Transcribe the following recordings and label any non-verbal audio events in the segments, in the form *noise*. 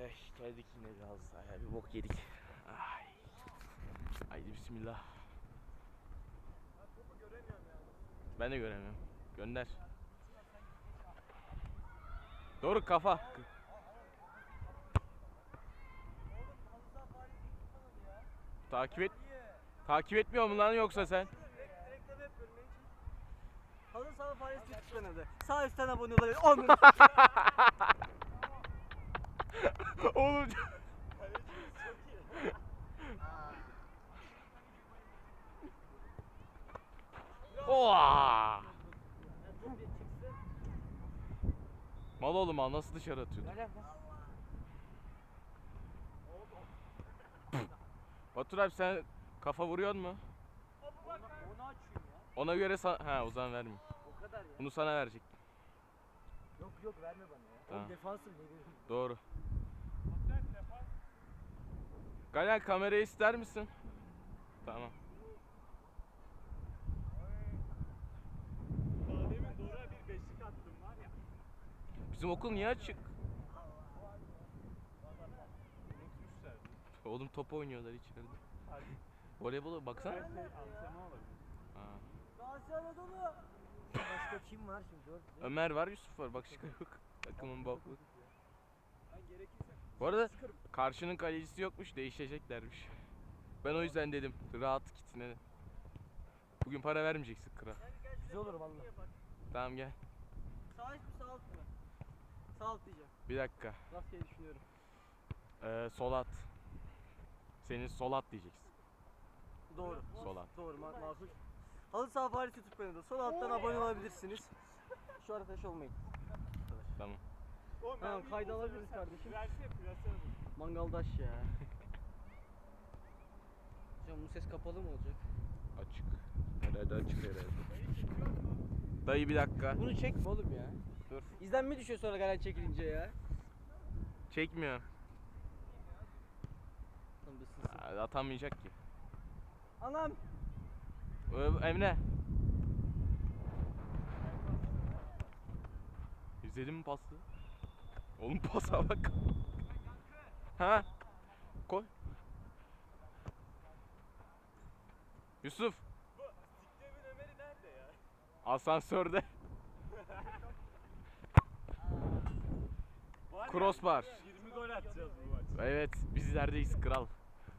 Ay ay geldik yine biraz daha bir bok yedik. Ay. Haydi bismillah. Ben de göremiyorum. Gönder. Doğru kafa. Takip et. Takip etmiyor mu lan yoksa sen? Halı saha faresi kanalı. Sağ üstten abone olabilir. Onun. *laughs* *laughs* Oğlum. Oha! Mal oğlum mal nasıl dışarı atıyordun? Batur abi sen kafa vuruyor mu? Ona göre sana... Ha o zaman vermeyeyim. O kadar ya. Bunu sana verecek. Yok yok verme bana ya. Tamam. Oğlum defansım veriyorum. Doğru. Galen kamerayı ister misin? Tamam. Demin Dora bir beşlik attım var ya. Bizim okul niye açık? Unutmuşlar. Oğlum top oynuyorlar içeride. Hadi. Voleybola baksana. Şey, antrenman olabilir. Gazi Anadolu. Başka kim var şimdi? Dört. Ömer var, Yusuf var. Başka yok. *laughs* Takımın baklı. Ben gerekirse. Bu arada karşının kalecisi yokmuş, değişeceklermiş. Ben o yüzden dedim, rahat gitsin Bugün para vermeyeceksin kral. Güzel olur valla. Tamam gel. Sağ üst mü sağ alt mı? Sağ alt diyeceğim. Bir dakika. Rastgele düşünüyorum. Ee, sol at. Senin sol at diyeceksin. Doğru. Sol at. Doğru ma- makul. Halı saha Paris YouTube kanalı. Sol alttan abone olabilirsiniz. Şu arkadaş olmayın. Tamam. Oğlum ben Tamam bir kayda alabiliriz kardeşim. Plase alır. Mangaldaş ya. *laughs* Hocam bu ses kapalı mı olacak? Açık. Herhalde açık herhalde. Dayı bir dakika. Bunu çekme oğlum ya. Dur. İzlenme düşüyor sonra galen çekilince ya. Çekmiyor. Tamam bir ısınsın. Aa, Atamayacak ki. Anam. Ee, Emre. İzledin mi pası? Oğlum *laughs* pasa bak. ha? Koy. Yusuf. Asansörde. Crossbar. 20 gol atacağız bu maç. Evet bizlerdeyiz kral.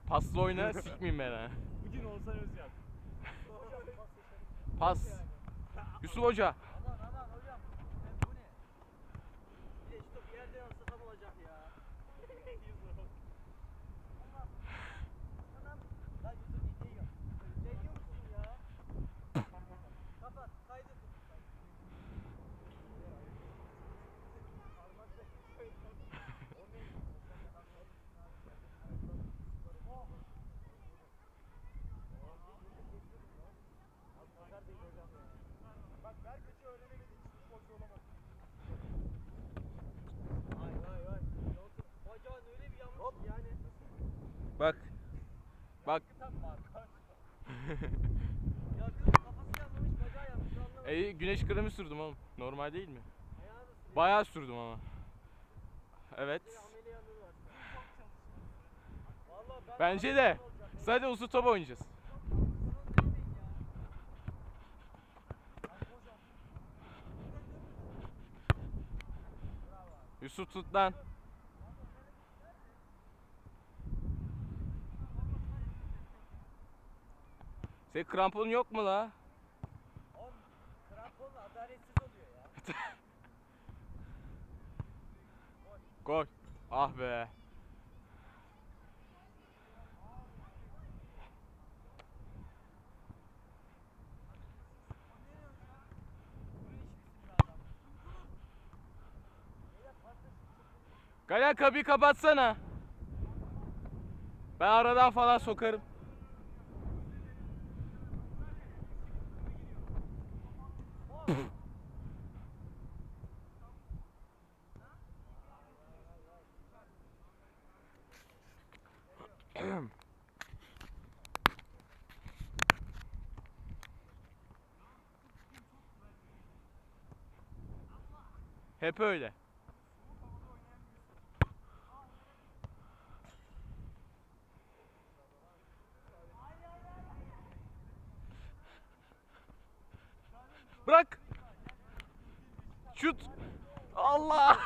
Paslı oyna *laughs* sikmeyeyim ben ha. Bugün Oğuzhan Özcan. Pas. Yusuf Hoca. Aman aman hocam. Bu ne? Bir de şu bir yerden alsa tam olacak ya. Anam. Lan Yusuf dinliyor. Dinliyor musun ya? Kapat. Kaydı. Bak ver kötü öğrenemediği için futbolcu olamadı. Vay vay vay. Bacağın öyle bir yanmış ki yani. Bak. Bak. Tam marka. Ya kız kafası yanmamış bacağı yanmış. Anlamadım. E, güneş kremi sürdüm oğlum. Normal değil mi? Bayağı sürdüm ama. Evet. Bence de. Sadece uzun top oynayacağız. Yusuf tut lan. Senin krampon yok mu la? Kramponla adaletsiz oluyor ya. *laughs* Gol. Ah be. Galen kapıyı kapatsana. Ben aradan falan sokarım. Hep öyle. Bırak. Şut. Allah.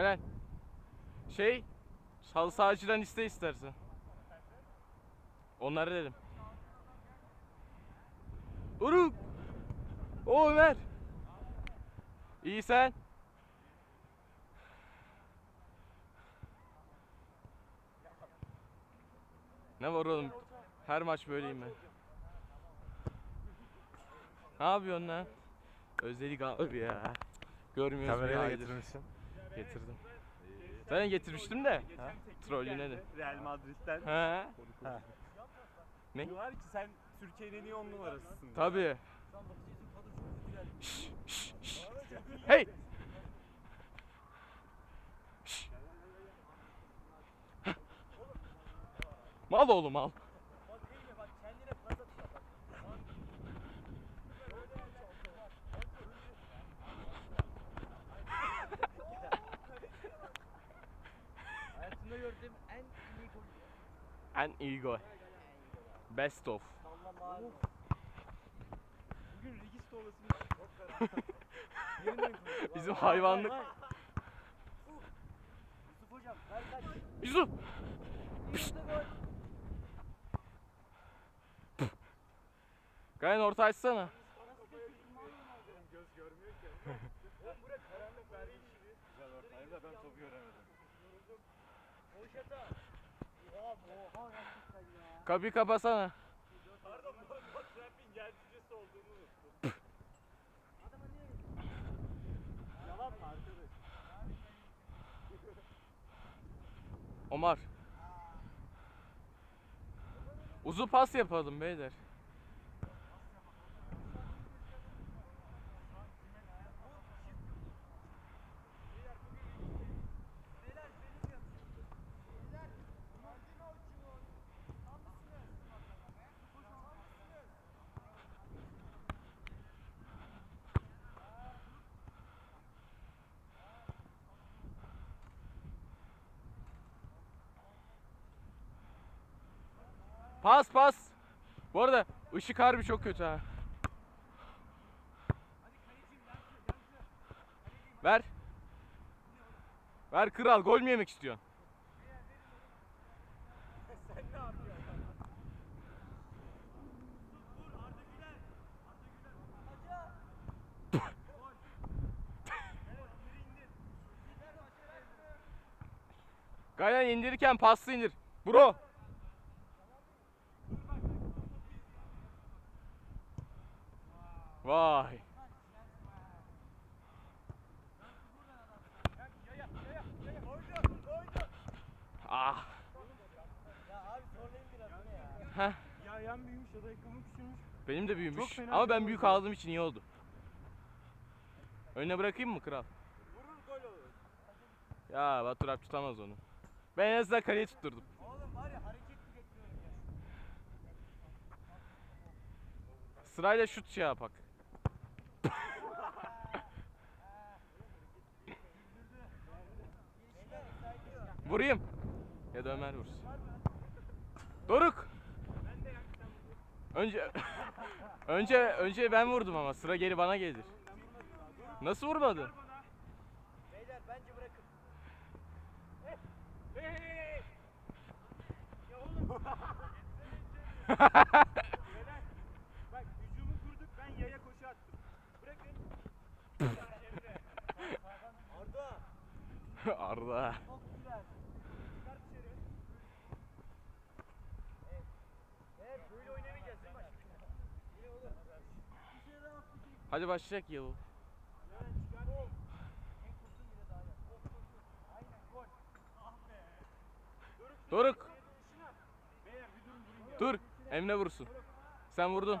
Galen. Şey. Halı sahacıdan iste istersen. Onları dedim. Uruk. O Ömer. İyi sen. Ne var oğlum? Her maç böyleyim ben. Ne yapıyorsun lan? Özledik abi ya. Görmüyoruz aydır. getirmişsin. Getirdim. Zaten getirmiştim de. Ha? Trollüne de. Real Madrid'den. He. Ha. Ne? Diyorlar ki sen Türkiye'nin en iyi on numarasısın. Tabii. Şş, şş, şş. Hey. Şş. Mal oğlum mal. Bak değil mi? Bak kendine pas atıyor bak. Hayatımda gördüğüm en iyi gol. En iyi gol. Best of. Bugün. Yemin ederim. Bizim hayvanlık. Yusuf hocam ver kaç. Yusuf. Gol. Gayen orta açsana. Göz. *laughs* Oha oha gerçekten ya. Kapıyı kapasana. Pardon trampin gerçekçisi olduğunu unuttum. Yalan mı arkadaş? Omar. Uzun pas yapalım beyler. Pas pas. Bu arada ışık harbi çok kötü ha. Ver. Ver kral gol mü yemek istiyorsun? Gayen indirirken paslı indir. Bro. Vay. Ah. Ya abi zorlayın biraz bu ne ya? Heh. Ya ayağım büyümüş ya da ayakkabım küçülmüş. Benim de büyümüş. Çok fena Ama ben büyük aldığım için iyi oldu. Önüne bırakayım mı kral? Vurur gol olur. Ya Batur abi tutamaz onu. Ben en azından kaleye tutturdum. Oğlum var ya hareketli bekliyorum ya. Sırayla şut şey yapak. Vurayım. Ya da Ömer vursun. Doruk. Önce *laughs* önce önce ben vurdum ama sıra geri bana gelir. Nasıl vurmadı? Beyler bence bırakın. Hey hey hey. Ya oğlum. Neden? Bak hücumu kurduk ben yaya koşu attım. Bırakın. Emre. Arda. Arda. Çok güzel. Çıkar dışarı. Evet böyle oynamayacağız değil mi maç? İyi olur. Bir şey daha atlayacak. Hadi başlayacak ya bu. Hemen çıkar. En kursun bile daha iyi. Of, of, of. Aynen gol. Ah be. Doruk. Dur. Emre vursun. Sen vurdun.